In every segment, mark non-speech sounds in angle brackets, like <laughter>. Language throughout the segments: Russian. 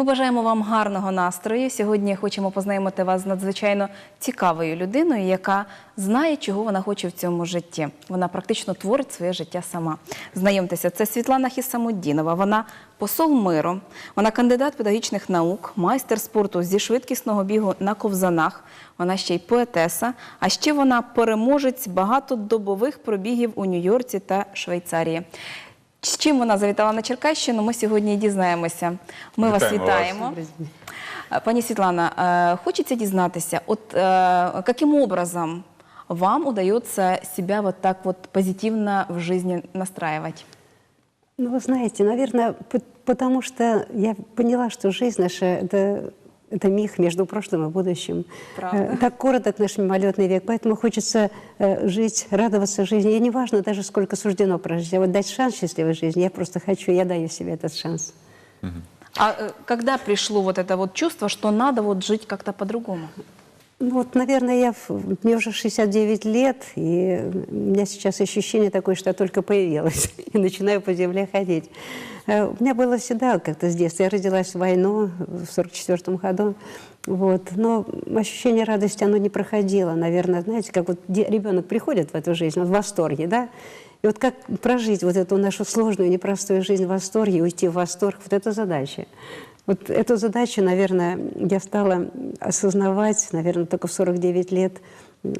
Ми бажаємо вам гарного настрою. Сьогодні хочемо познайомити вас з надзвичайно цікавою людиною, яка знає, чого вона хоче в цьому житті. Вона практично творить своє життя сама. Знайомтеся, це Світлана Хісамуддінова. Вона посол миру, вона кандидат педагогічних наук, майстер спорту зі швидкісного бігу на ковзанах. Вона ще й поетеса, а ще вона переможець багатодобових пробігів у Нью-Йорці та Швейцарії. З чим вона завітала на Черкащину, ми сьогодні і дізнаємося. Ми вас Вітаємо вітаємо. Е, Пані Світлана, е, хочеться дізнатися, от е, каким образом вам удается себя вот так вот позитивно в жизни настраивать? Ну, вы знаете, наверное, по- потому что я поняла, что жизнь наша это, это миг между прошлым и будущим. Правда. Э, Так короток наш мимолетный век, поэтому хочется э, жить, радоваться жизни. И не важно даже, сколько суждено прожить, а вот дать шанс счастливой жизни. Я просто хочу, я даю себе этот шанс. А э, когда пришло вот это вот чувство, что надо вот жить как-то по-другому? Вот, наверное, я, мне уже 69 лет, и у меня сейчас ощущение такое, что я только появилась <laughs> и начинаю по земле ходить. Э, У меня было всегда как-то с детства. Я родилась в войну в 44 году. Вот. Но ощущение радости, оно не проходило, наверное. Знаете, как вот ребенок приходит в эту жизнь, он в восторге, да? И вот как прожить вот эту нашу сложную, непростую жизнь в восторге, уйти в восторг, вот это задача. Вот эту задачу, наверное, я стала осознавать, наверное, только в 49 лет,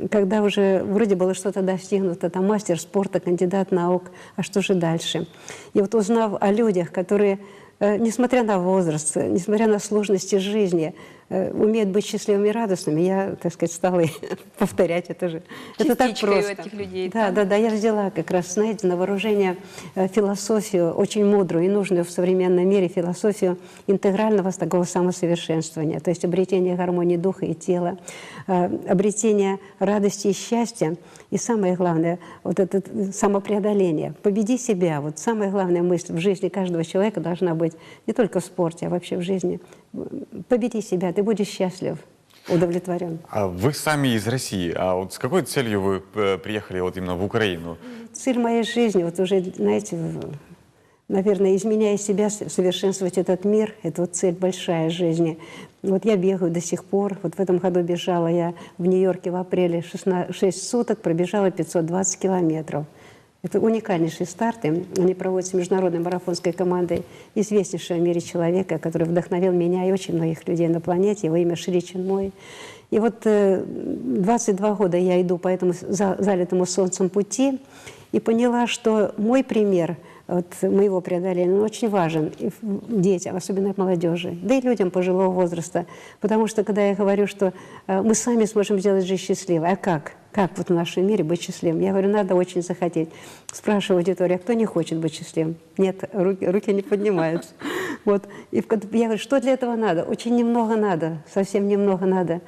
когда уже вроде было что-то достигнуто, там мастер спорта, кандидат наук, а что же дальше? И вот узнав о людях, которые, э, несмотря на возраст, несмотря на сложности жизни, умеют быть счастливыми и радостными, я, так сказать, стала <laughs> повторять это же. Это так просто. этих людей, Да, да, да, я взяла как раз, знаете, на вооружение э, философию, очень мудрую и нужную в современном мире философию интегрального такого самосовершенствования, то есть обретение гармонии духа и тела, э, обретение радости и счастья, и самое главное, вот это э, самопреодоление. Победи себя. Вот самая главная мысль в жизни каждого человека должна быть не только в спорте, а вообще в жизни. Победи себя, ты будешь счастлив, удовлетворен. А вы сами из России. А вот с какой целью вы э, приехали вот именно в Украину? Цель моей жизни, вот уже, знаете, наверное, изменяя себя, совершенствовать этот мир, это вот цель большая жизни. Вот я бегаю до сих пор. Вот в этом году бежала я в Нью-Йорке в апреле 16, 6 суток, пробежала 520 километров. Это уникальнейшие старты. Они проводятся международной марафонской командой известнейшего в мире человека, который вдохновил меня и очень многих людей на планете. Его имя Шри Чинмой. И вот э, 22 года я иду по этому за- залитому солнцем пути и поняла, что мой пример вот, моего преодоления он очень важен детям, особенно молодежи, да и людям пожилого возраста. Потому что когда я говорю, что э, мы сами сможем сделать жизнь счастливой, а как? Как вот в нашем мире быть счастливым? Я говорю, надо очень захотеть. Спрашиваю аудиторию, а кто не хочет быть счастливым? Нет, руки, руки не поднимаются. <laughs> Вот. И я говорю, что для этого надо? Очень немного надо, совсем немного надо.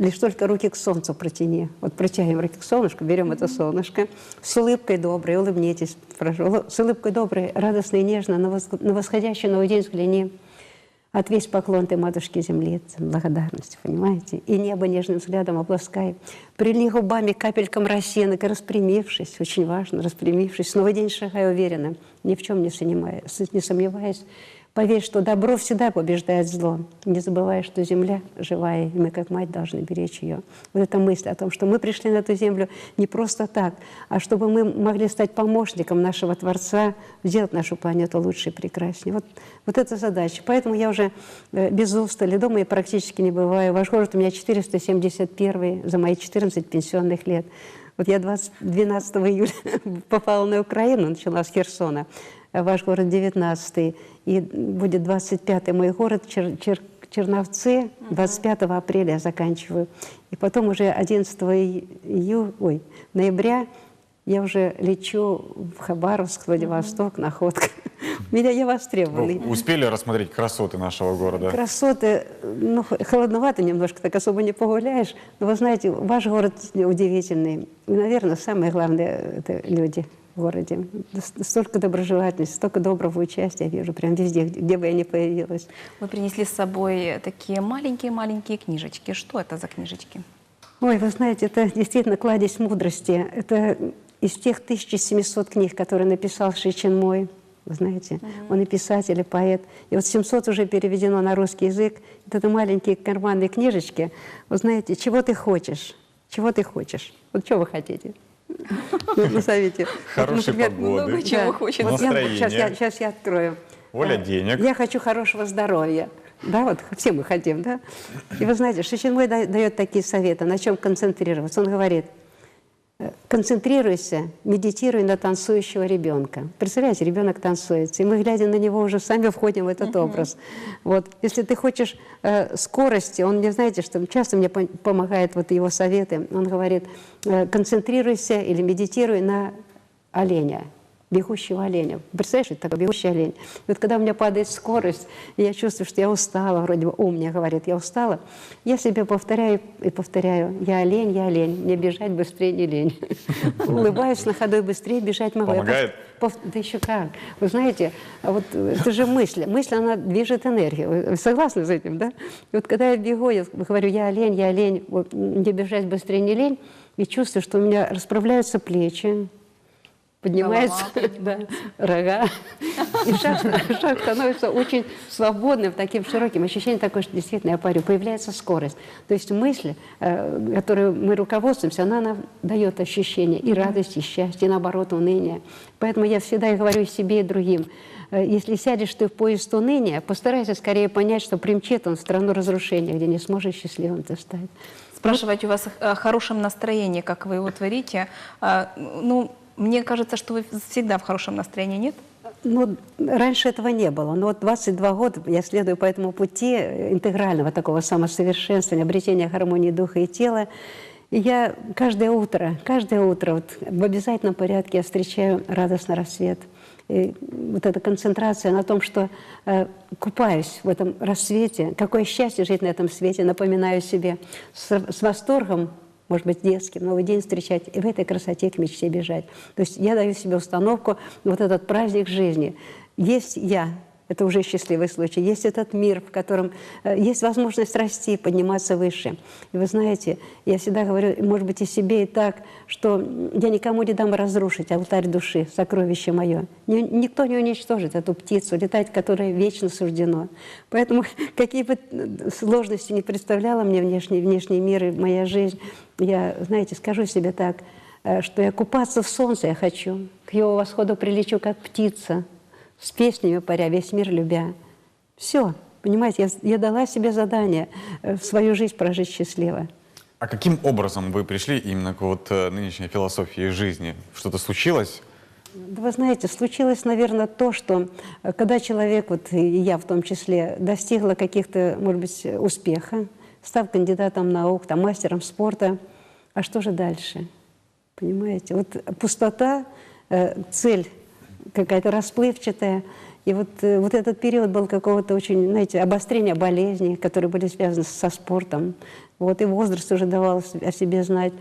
Лишь только руки к солнцу протяни. Вот протягиваем руки к солнышку, берем это солнышко. С улыбкой доброй, улыбнитесь, прошу. С улыбкой доброй, радостно и нежно на, восходящий новый день взгляни. Отвесь поклон ты, матушке земли, с благодарностью, понимаете? И небо нежным взглядом обласкай. Прильни губами капелькам росинок и распрямившись, очень важно, распрямившись, новый день шагай уверенно, ни в чем не, сомневая- с- не сомневаясь. Поверь, что добро всегда побеждает зло. Не забывай, что земля живая, и мы, как мать, должны беречь ее. Вот эта мысль о том, что мы пришли на эту землю не просто так, а чтобы мы могли стать помощником нашего Творца, сделать нашу планету лучше и прекраснее. Вот, вот эта задача. Поэтому я уже э, без устали, дома я практически не бываю. Ваш город у меня 471 за мои 14 пенсионных лет. Вот я 20 12 июля <laughs> попала на Украину, начала с Херсона. Ваш город 19 и будет 25 мой город Чер- Чер- Черновцы. 25 апреля я заканчиваю. И потом уже 11 ию- ой, ноября я уже лечу в Хабаровск, Владивосток, Находка. <laughs> Меня я востребованный. Вы успели рассмотреть красоты нашего города? Красоты, ну, холодновато немножко, так особо не погуляешь. Но вы знаете, ваш город удивительный. И, наверное, самое главное – это люди городе. Столько доброжелательности, столько доброго участия я вижу прям везде, где бы я ни появилась. Вы принесли с собой такие маленькие-маленькие книжечки. Что это за книжечки? Ой, вы знаете, это действительно кладезь мудрости. Это из тех 1700 книг, которые написал Ши Чен Мой. вы знаете. Он и писатель, и поэт. И вот 700 уже переведено на русский язык. Вот это маленькие карманные книжечки. Вы знаете, чего ты хочешь? Чего ты хочешь? Вот что вы хотите? Ну, назовите. Вот, Хорошей например, погоды. много чего да. хочется. Вот я- Настроение. Сейчас я, сейчас я открою. Воля Э, денег. Я хочу хорошего здоровья. Да, вот все мы хотим, да? И вы знаете, Шичинмой да- дает такие советы, на чем концентрироваться. Он говорит, концентрируйся, медитируй на танцующего ребенка. Представляете, ребенок танцует, и мы, глядя на него, уже сами входим в этот образ. Вот. Если ты хочешь э, скорости, он мне, знаете, что часто мне пом- помогает вот его советы, он говорит, э, концентрируйся или медитируй на оленя, бегущего оленя. Представляешь, это такой бегущий олень. Вот когда у меня падает скорость, я чувствую, что я устала, вроде бы ум мне говорит, я устала, я себе повторяю и повторяю, я олень, я олень, мне бежать быстрее не лень. <laughs> Улыбаюсь на ходу и быстрее бежать могу. Помогает? Да еще как. Вы знаете, вот э, это же мысль. Мысль, она движет энергию. Вы- согласны с этим, да? И вот когда я бегу, я говорю, я олень, я олень, мне бежать быстрее не лень, и чувствую, что у меня расправляются плечи, поднимается <laughs> да, рога, и шаг, шаг становится очень свободным, таким широким. Ощущение такое, что действительно я парю. Появляется скорость. То есть мысль, э, которой мы руководствуемся, она нам дает ощущение и радости, и счастья, и наоборот, уныния. Поэтому я всегда и говорю себе и другим, э, если сядешь ты в поезд уныния, постарайся скорее понять, что примчит он в страну разрушения, где не сможешь счастливым ты стать. Спрашивать у вас о хорошем настроении, как вы его творите. А, Ну, мне кажется, что вы всегда в хорошем настроении, нет? Ну, раньше этого не было. Но вот 22 года я следую по этому пути интегрального такого самосовершенствования, обретения гармонии духа и тела. И я каждое утро, каждое утро вот в обязательном порядке я встречаю радостный рассвет. И вот эта концентрация на том, что э, купаюсь в этом рассвете, какое счастье жить на этом свете, напоминаю себе с, с восторгом может быть, детским, Новый день встречать, и в этой красоте к мечте бежать. То есть я даю себе установку, вот этот праздник жизни. Есть я, это уже счастливый случай, есть этот мир, в котором э, есть возможность расти, подниматься выше. И вы знаете, я всегда говорю, может быть, и себе, и так, что я никому не дам разрушить алтарь души, сокровище мое. Ни- никто не уничтожит эту птицу, летать которой вечно суждено. Поэтому <laughs> какие бы э, сложности не представляла мне внешний, внешний мир и моя жизнь, я, знаете, скажу себе так, э, что я купаться в солнце я хочу, к его восходу прилечу, как птица, с песнями паря, весь мир любя. Все, понимаете, я, я дала себе задание э, свою жизнь прожить счастливо. А каким образом вы пришли именно к вот э, нынешней философии жизни? Что-то случилось? Да вы знаете, случилось, наверное, то, что э, когда человек, вот и я в том числе, достигла каких-то, может быть, успеха, став кандидатом наук, там, мастером спорта, а что же дальше? Понимаете? Вот пустота, цель какая-то расплывчатая. И вот, э, вот этот период был какого-то очень, знаете, обострения болезней, которые были связаны со спортом. Вот, и возраст уже давал о себе знать.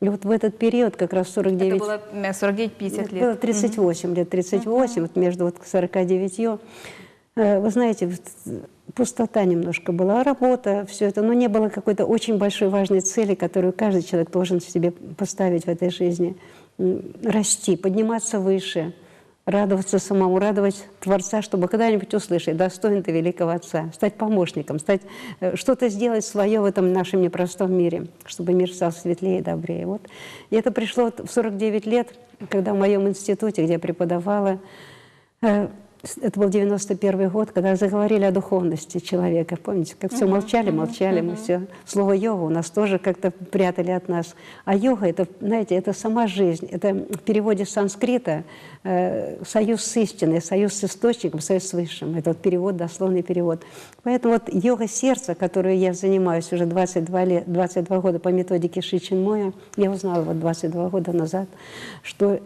И вот в этот период, как раз 49... Это было м, 49-50 Было лет. 38 лет, 38, вот между вот 49. Э, Вы знаете, пустота немножко была, работа, все это, но не было какой-то очень большой важной цели, которую каждый человек должен себе поставить в этой жизни. Расти, подниматься выше, радоваться самому, радовать Творца, чтобы когда-нибудь услышать, достоин ты великого Отца, стать помощником, стать, э, что-то сделать свое в этом нашем непростом мире, чтобы мир стал светлее и добрее. Вот. И это пришло в 49 лет, когда в моем институте, где я преподавала, э, это был 91 год, когда заговорили о духовности человека. Помните, как все молчали, молчали мы все. Слово йога у нас тоже как-то прятали от нас. А йога, это, знаете, это сама жизнь. Это в переводе с санскрита э, союз с истиной, союз с источником, союз с высшим. Это вот перевод, дословный перевод. Поэтому вот йога сердца, которую я занимаюсь уже 22, лет, 22 года по методике Шичинмоя, я узнала вот 22 года назад, что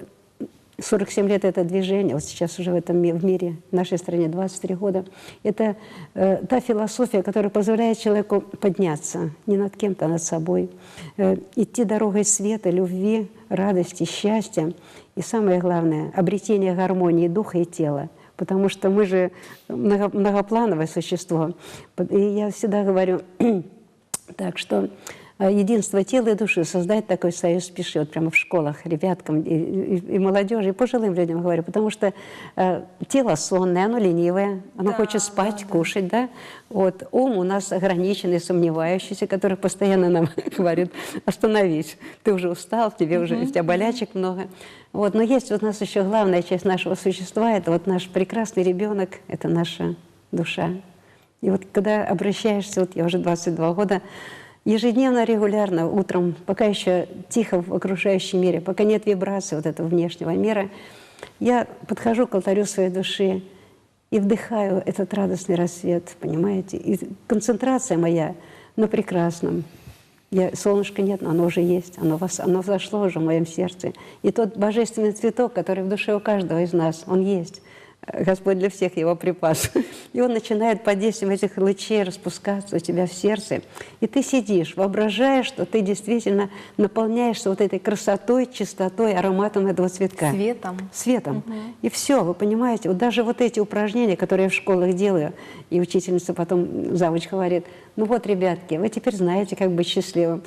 47 лет это движение, вот сейчас уже в этом в мире, в нашей стране 23 года. Это э, та философия, которая позволяет человеку подняться не над кем-то, а над собой, э, идти дорогой света, любви, радости, счастья. И самое главное, обретение гармонии духа и тела. Потому что мы же много- многоплановое существо. И я всегда говорю, <clears throat> так что единство тела и души, создать такой союз пиши, вот прямо в школах ребяткам и, и- и молодежи, и пожилым людям говорю, потому что э, тело сонное, оно ленивое, оно Да, хочет спать, да, да. кушать, да? Вот ум у нас ограниченный, сомневающийся, который постоянно нам <laughs> говорит, остановись, ты уже устал, тебе уже, у тебя болячек много. Вот, но есть вот у нас еще главная часть нашего существа, это вот наш прекрасный ребенок, это наша душа. И вот когда обращаешься, вот я уже 22 года, ежедневно, регулярно, утром, пока еще тихо в окружающем мире, пока нет вибрации вот этого внешнего мира, я подхожу к алтарю своей души и вдыхаю этот радостный рассвет, понимаете? И концентрация моя на прекрасном. Я, солнышка нет, но оно уже есть, оно, вас, оно взошло уже в моем сердце. И тот божественный цветок, который в душе у каждого из нас, он есть. Господь для всех его припас. И он начинает под действием этих лучей распускаться у тебя в сердце. И ты сидишь, воображаешь, что ты действительно наполняешься вот этой красотой, чистотой, ароматом этого цветка. Светом. Светом. И все, вы понимаете, вот даже вот эти упражнения, которые я в школах делаю, и учительница потом, завуч говорит, ну вот, ребятки, вы теперь знаете, как быть счастливым.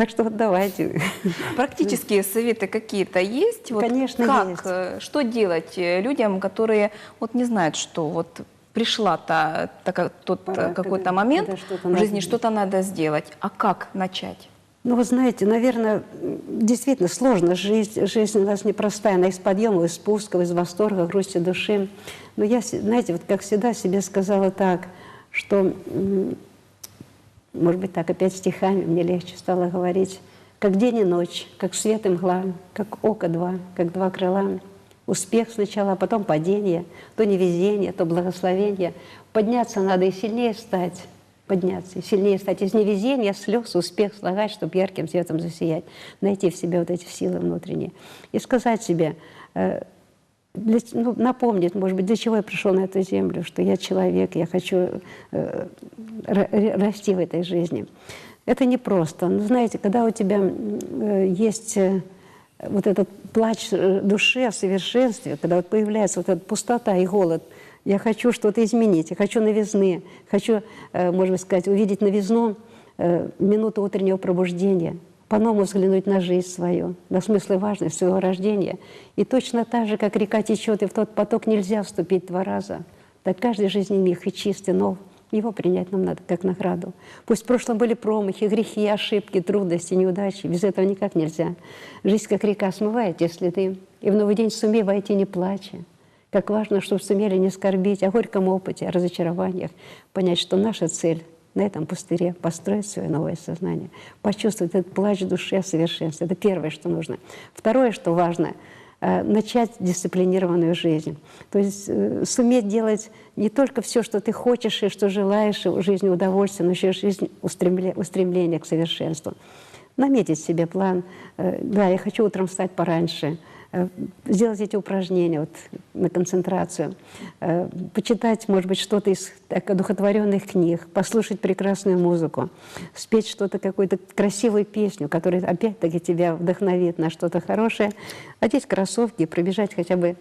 Так что вот давайте. <laughs> Практические советы какие-то есть? Вот Конечно, как, есть. э, Что делать э, людям, которые вот не знают, что вот пришла та, та- тот э, какой-то момент когда в жизни, что-то надо сделать. А как начать? Ну, вы знаете, наверное, действительно сложно. Жизнь, жизнь у нас непростая. Она из подъемов, из спусков, из восторга, грусти души. Но я, знаете, вот как всегда себе сказала так, что, может быть, так опять стихами мне легче стало говорить, как день и ночь, как свет и мгла, как око два, как два крыла. Успех сначала, а потом падение, то невезение, то благословение. Подняться надо и сильнее стать, подняться, и сильнее стать. Из невезения, слез, успех слагать, чтобы ярким светом засиять. Найти в себе вот эти силы внутренние. И сказать себе, э, для- ну, напомнить, может быть, для чего я пришел на эту землю, что я человек, я хочу э, ра- ра- расти в этой жизни. Это непросто. Но знаете, когда у тебя э, есть э, вот этот плач э, души о совершенстве, когда вот появляется вот эта пустота и голод, я хочу что-то изменить, я хочу новизны, хочу, э, можно сказать, увидеть новизну, э, минуту утреннего пробуждения, по-новому взглянуть на жизнь свою, на смысл и важность своего рождения. И точно так же, как река течет, и в тот поток нельзя вступить два раза, так каждый жизненный миг и чистый, нов, его принять нам надо как награду. Пусть в прошлом были промахи, грехи, ошибки, трудности, неудачи. Без этого никак нельзя. Жизнь как река смывает, если ты и в новый день сумей войти не плача. Как важно, чтобы сумели не скорбить о горьком опыте, о разочарованиях, понять, что наша цель на этом пустыре построить свое новое сознание, почувствовать этот плач души о совершенстве. Это первое, что нужно. Второе, что важно, э, начать дисциплинированную жизнь. То есть э, суметь делать не только все, что ты хочешь и что желаешь, и жизни удовольствие, но еще и жизнь устремле- устремление к совершенству. Наметить себе план. э, Да, я хочу утром встать пораньше, сделать эти упражнения вот, на концентрацию, э, почитать, может быть, что-то из так, одухотворенных книг, послушать прекрасную музыку, спеть что-то, какую-то красивую песню, которая опять-таки тебя вдохновит на что-то хорошее, одеть кроссовки и пробежать хотя бы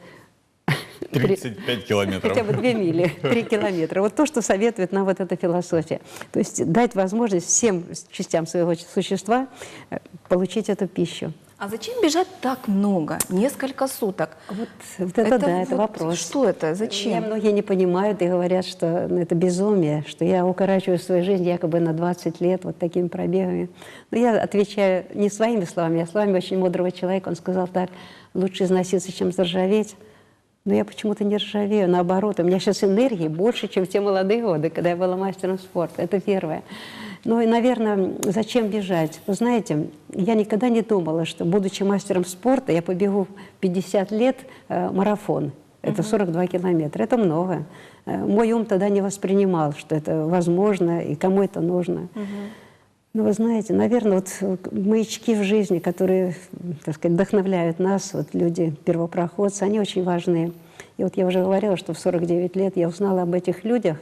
<laughs> 35 километров. Хотя бы две мили, <laughs> три километра. Вот то, что советует нам вот эта философия. То есть дать возможность всем частям своего существа э, получить эту пищу. А зачем бежать так много, несколько суток? Вот, вот это, да, это вот вопрос. Что это? Меня Зачем? многие не понимают и говорят, что ну, это безумие, что я укорачиваю свою жизнь якобы на 20 лет вот такими пробегами. Но я отвечаю не своими словами, а словами очень мудрого человека. Он сказал так, лучше износиться, чем заржаветь. Но я почему-то не ржавею, наоборот. У меня сейчас энергии больше, чем в те молодые годы, когда я была мастером спорта. Это первое. Ну и, наверное, зачем бежать? Вы знаете, я никогда не думала, что, будучи мастером спорта, я побегу 50 лет э, марафон. Это 42 километра. Это много. Э, мой ум тогда не воспринимал, что это возможно и кому это нужно. Ну, вы знаете, наверное, вот э, маячки в жизни, которые, так сказать, вдохновляют нас, вот люди, первопроходцы, они очень важны. И вот я уже говорила, что в 49 лет я узнала об этих людях.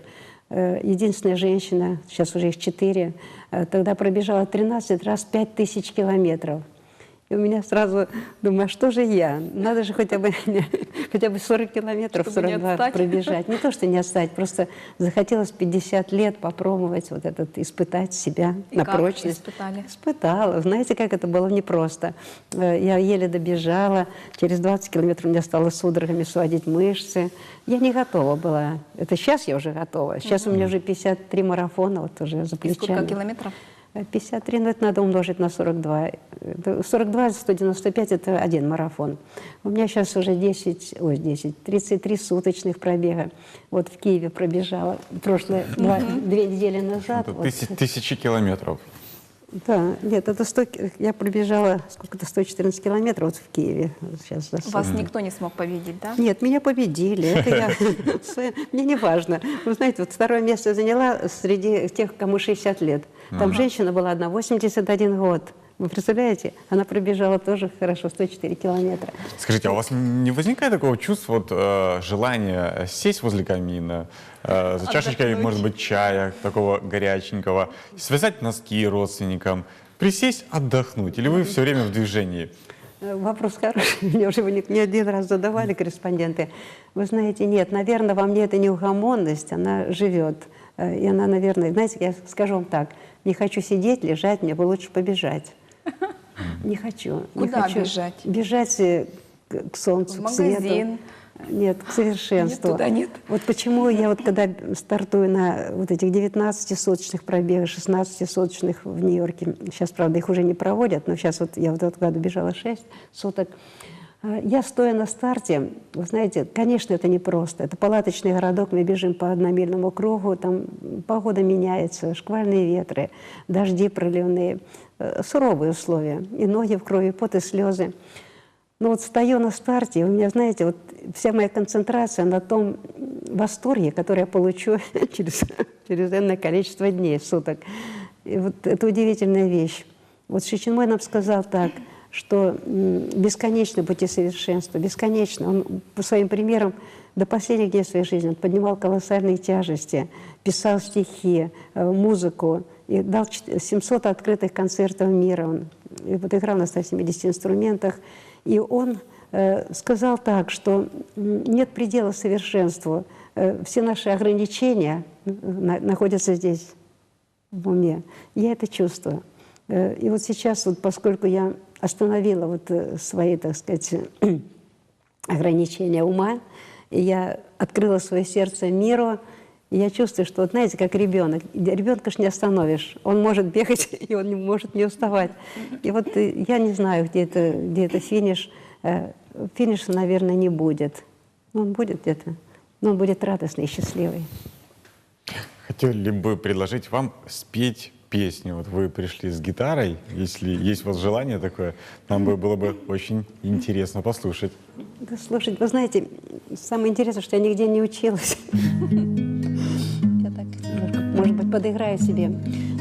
Э, Единственная женщина, сейчас уже их четыре, э, тогда пробежала 13 раз 5 тысяч километров. И у меня сразу, думаю, а что же я? Надо же хотя бы, <laughs> хотя бы 40 километров, Чтобы не 42 отстать. пробежать. Не то, что не отстать, просто захотелось 50 лет попробовать вот этот, испытать себя И на как прочность. испытали? Испытала. Знаете, как это было непросто. Э, Я еле добежала, через 20 километров у меня стало судорогами сводить мышцы. Я не готова была. Это сейчас я уже готова. Сейчас у меня уже 53 марафона, вот уже за И плечами. сколько километров? Э, 53, ну это надо умножить на 42. Это 42, 195 это один марафон. У меня сейчас уже 10, ой, 10, 33 суточных пробега. Вот в Киеве пробежала прошлые два- две недели назад. Это вот. тысяч- тысячи километров. Да, нет, это 100, ки- я пробежала сколько-то 114 километров вот в Киеве. Сейчас за Вас никто не смог победить, да? Нет, меня победили. Это я. <laughs> Мне не важно. Вы знаете, вот второе место заняла среди тех, кому 60 лет. Там женщина была одна, 81 год. Вы представляете? Она пробежала тоже хорошо, 104 километра. Скажите, а у вас не возникает такого чувства, вот, э, желания сесть возле камина, э, за чашечкой, Отдохнуть. может быть, чая такого горяченького, связать носки родственникам, присесть, отдохнуть? Или вы все время в движении? Э, Вопрос хороший. <laughs> Мне уже его не, не один раз задавали корреспонденты. Вы знаете, нет, наверное, во мне эта неугомонность, она живет. Э, И она, наверное, знаете, я скажу вам так, не хочу сидеть, лежать, мне бы лучше побежать. Не хочу. не Куда хочу. бежать? Бежать э, к, солнцу, В к свету. магазин? Нет, к совершенству. Нет, туда нет. Вот почему я вот когда стартую на вот этих 19-соточных пробегах, 16-соточных в Нью-Йорке, сейчас, правда, их уже не проводят, но сейчас вот я вот этот году бежала 6 суток, а, я стоя на старте, вы знаете, конечно, это непросто. Это палаточный городок, мы бежим по одномильному кругу, там погода меняется, шквальные ветры, дожди проливные, э, суровые условия, и ноги в крови, пот и слезы. Но вот стою на старте, и у меня, знаете, вот вся моя концентрация на том восторге, который я получу <laughs> через, через энное количество дней, суток. И вот это удивительная вещь. Вот Шичинмой нам сказал так, что м, бесконечны пути совершенства, бесконечно. Он по своим примерам до последних дней своей жизни он поднимал колоссальные тяжести, писал стихи, э, музыку, и дал чет- 700 открытых концертов мира. Он и вот играл на 170 инструментах. И он э, сказал так, что нет предела совершенству. Э, все наши ограничения на- находятся здесь, в уме. Я это чувствую. Э, И вот сейчас, вот, поскольку я остановила вот э, свои, так сказать, <clears throat> ограничения ума, и я открыла свое сердце миру, и я чувствую, что, вот знаете, как ребенок. Ребенка ж не остановишь. Он может бегать, <laughs> и он не может не уставать. И вот э, я не знаю, где это, где это финиш. Э, Финиша, наверное, не будет. Но он будет где-то. Но он будет радостный и счастливый. Хотели бы предложить вам спеть песню. Вот вы пришли с гитарой, если есть у вас желание такое, нам бы было бы очень интересно послушать. Да, слушайте, вы знаете, самое интересное, что я нигде не училась. <laughs> Может быть, подыграю себе.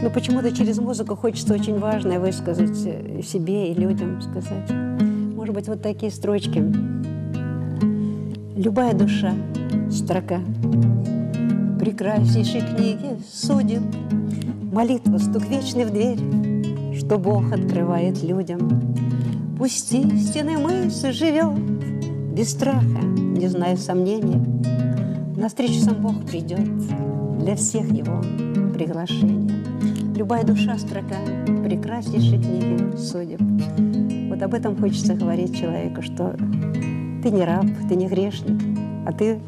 Но почему-то через музыку хочется очень важное высказать э, себе и людям сказать. Может быть, вот такие строчки. Любая душа — строка. Прекраснейшей книги судеб. Молитва, стук вечный в дверь, Что Бог открывает людям. Пусть истинной мысль живет без страха, не зная сомнения. Навстречу сам Бог придет для всех его приглашение. Любая душа строка прекраснейшей книги судеб. Вот об этом хочется говорить человеку, что ты не раб, ты не грешник, а ты,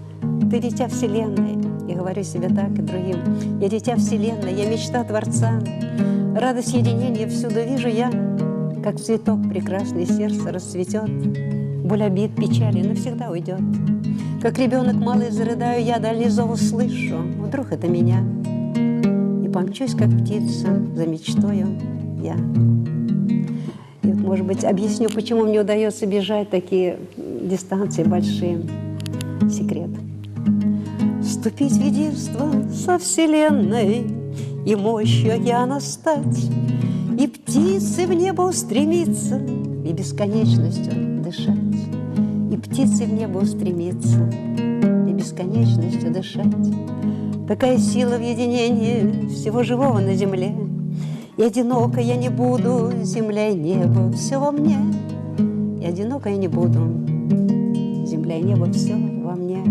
ты дитя Вселенной. И говорю себе так и другим. Я дитя Вселенной, я мечта Творца. Радость единения всюду вижу я, как цветок прекрасный сердце расцветет. Боль обид, печали навсегда уйдет. Как ребенок малый зарыдаю я, дальний зов услышу. Вдруг это меня. И помчусь, как птица, за мечтою я. И вот, может быть, объясню, почему мне удается бежать такие дистанции большие. Секрет. Вступить в единство со Вселенной И мощью океана стать, И птицы в небо устремиться, И бесконечностью. И птицы в небо устремиться, И бесконечностью дышать. Такая сила в единении Всего живого на земле. И одиноко я не буду, земля и небо, все во мне. И одиноко я не буду, земля и небо, все во мне.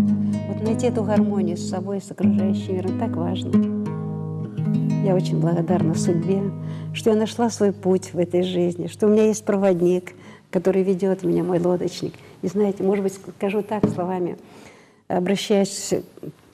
Вот найти эту гармонию с собой, с окружающим миром, так важно. Я очень благодарна судьбе, что я нашла свой путь в этой жизни, что у меня есть проводник, который ведет меня, мой лодочник. И знаете, может быть, скажу так словами, обращаясь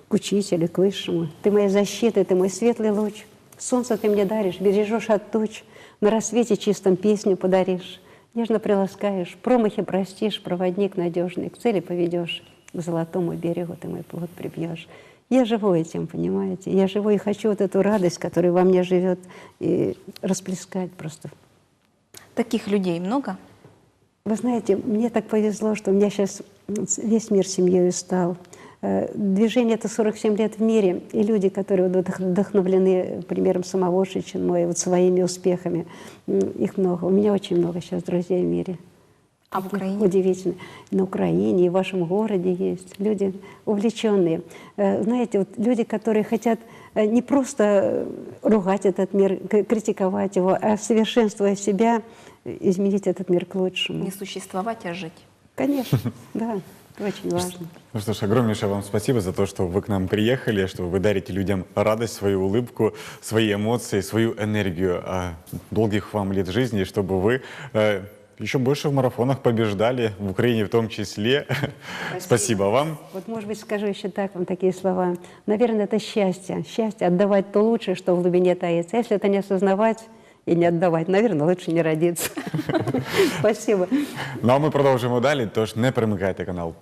к учителю, к высшему. Ты моя защита, ты мой светлый луч. Солнце ты мне даришь, бережешь от туч. На рассвете чистом песню подаришь. Нежно приласкаешь, промахи простишь, проводник надежный, к цели поведешь. К золотому берегу ты мой плод прибьешь. Я живу этим, понимаете? Я живу и хочу вот эту радость, которая во мне живет, и расплескать просто. Таких людей много? Вы знаете, мне так повезло, что у меня сейчас весь мир семьей стал. Э, Движение это 47 лет в мире, и люди, которые вдохновлены примером самого Шичиной, вот своими успехами, их много. У меня очень много сейчас друзей в мире. А в Украине? Удивительно. И На Украине, и в вашем городе есть люди увлеченные. Э, Знаете, вот люди, которые хотят не просто э, ругать этот мир, критиковать его, а совершенствуя себя, э, изменить этот мир к лучшему. Не существовать, а жить. Конечно, <laughs> да, очень важно. Ну что ж, огромнейшее вам спасибо за то, что вы к нам приехали, что вы дарите людям радость, свою улыбку, свои эмоции, свою энергию. А долгих вам лет жизни, чтобы вы э, еще больше в марафонах побеждали, в Украине в том числе. Спасибо вам. Вот, может быть, скажу еще так вам такие слова. Наверное, это счастье. Счастье отдавать то лучшее, что в глубине таится. Если это не осознавать и не отдавать, наверное, лучше не родиться. <laughs> Спасибо. Ну а ми продовжимо далі, тож не перемикайте канал.